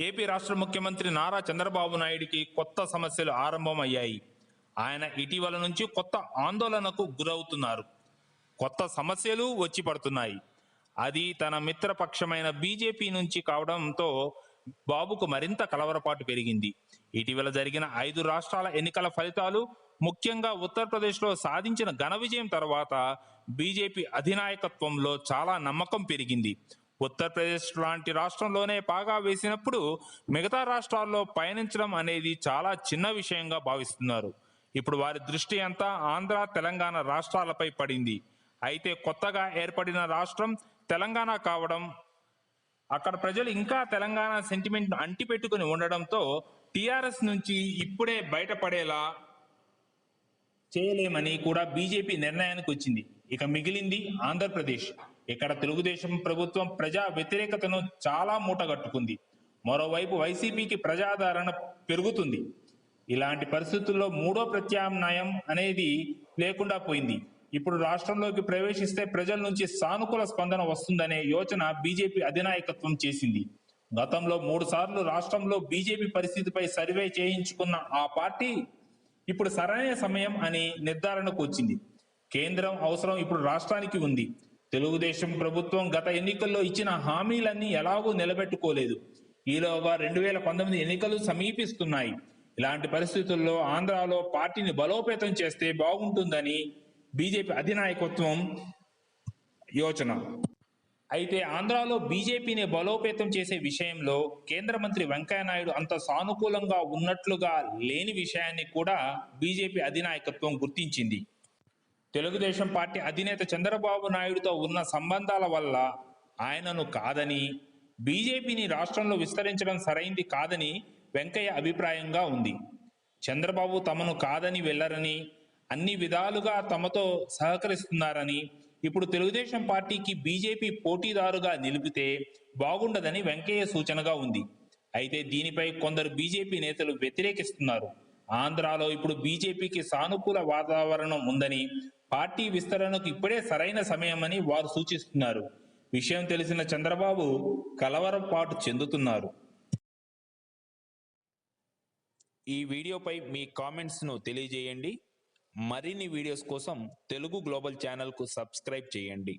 AP రాష్ట్ర ముఖ్యమంత్రి నారా చంద్రబాబు నాయుడికి కొత్త సమస్యలు ఆరంభమయ్యాయి. ఆయన ఇటీవల నుంచి కొత్త ఆందోళనకు గురవుతున్నారు. కొత్త సమస్యలు వచ్చి పడుతున్నాయి. అది తన మిత్రపక్షమైన బీజేపీ నుంచి కావడంతో బాబుకు మరింత కలవరపాటు పెరిగింది. ఇటీవల జరిగిన ఐదు రాష్ట్రాల ఎన్నికల ఫలితాలు ముఖ్యంగా ఉత్తరప్రదేశ్లో సాధించిన ఘన విజయం తర్వాత బీజేపీ అధినాయకత్వంలో చాలా నమ్మకం పెరిగింది. ఉత్తరప్రదేశ్ లాంటి రాష్ట్రంలోనే పాగా వేసినప్పుడు మిగతా రాష్ట్రాల్లో పయనించడం అనేది చాలా చిన్న విషయంగా భావిస్తున్నారు. ఇప్పుడు వారి దృష్టి అంతా ఆంధ్ర తెలంగాణ రాష్ట్రాలపై పడింది. అయితే కొత్తగా ఏర్పడిన రాష్ట్రం తెలంగాణ కావడం అక్కడ ప్రజలు ఇంకా తెలంగాణ సెంటిమెంట్ అంటిపెట్టుకుని ఉండడంతో టిఆర్ఎస్ నుంచి ఇప్పుడే బయటపడేలా చేయలేమని కూడా బీజేపీ నిర్ణయానికి వచ్చింది. ఇక మిగిలింది ఆంధ్రప్రదేశ్. ఇక్కడ తెలుగుదేశం ప్రభుత్వం ప్రజా వ్యతిరేకతను చాలా మూటగట్టుకుంది. మరోవైపు వైసీపీకి ప్రజాదరణ పెరుగుతుంది. ఇలాంటి పరిస్థితుల్లో మూడో ప్రత్యామ్నాయం అనేది లేకుండా పోయింది. ఇప్పుడు రాష్ట్రంలోకి ప్రవేశిస్తే ప్రజల నుంచి సానుకూల స్పందన వస్తుందనే యోచన బీజేపీ అధినాయకత్వం చేసింది. గతంలో మూడు సార్లు రాష్ట్రంలో బీజేపీ పరిస్థితిపై సర్వే చేయించుకున్న ఆ పార్టీ ఇప్పుడు సరైన సమయం అని నిర్ధారణకు వచ్చింది. కేంద్రం అవసరం ఇప్పుడు రాష్ట్రానికి ఉంది. తెలుగుదేశం ప్రభుత్వం గత ఎన్నికల్లో ఇచ్చిన హామీలన్నీ ఎలాగూ నిలబెట్టుకోలేదు. ఈలోగా రెండు వేల పంతొమ్మిది ఎన్నికలు సమీపిస్తున్నాయి. ఇలాంటి పరిస్థితుల్లో ఆంధ్రాలో పార్టీని బలోపేతం చేస్తే బాగుంటుందని బీజేపీ అధినాయకత్వం యోచన. అయితే ఆంధ్రాలో బీజేపీని బలోపేతం చేసే విషయంలో కేంద్ర మంత్రి వెంకయ్యనాయుడు అంత సానుకూలంగా ఉన్నట్లుగా లేని విషయాన్ని కూడా బీజేపీ అధినాయకత్వం గుర్తించింది. తెలుగుదేశం పార్టీ అధినేత చంద్రబాబు నాయుడుతో ఉన్న సంబంధాల వల్ల ఆయనను కాదని బీజేపీని రాష్ట్రంలో విస్తరించడం సరైంది కాదని వెంకయ్య అభిప్రాయంగా ఉంది. చంద్రబాబు తమను కాదని వెళ్ళరని అన్ని విధాలుగా తమతో సహకరిస్తున్నారని ఇప్పుడు తెలుగుదేశం పార్టీకి బీజేపీ పోటీదారుగా నిలిపితే బాగుండదని వెంకయ్య సూచనగా ఉంది. అయితే దీనిపై కొందరు బీజేపీ నేతలు వ్యతిరేకిస్తున్నారు. ఆంధ్రాలో ఇప్పుడు బీజేపీకి సానుకూల వాతావరణం ఉందని పార్టీ విస్తరణకు ఇప్పుడే సరైన సమయమని వారు సూచిస్తున్నారు. విషయం తెలిసిన చంద్రబాబు కలవరపాటు చెందుతున్నారు. ఈ వీడియోపై మీ కామెంట్స్ను తెలియజేయండి. మరిన్ని వీడియోస్ కోసం తెలుగు గ్లోబల్ ఛానల్కు సబ్స్క్రైబ్ చేయండి.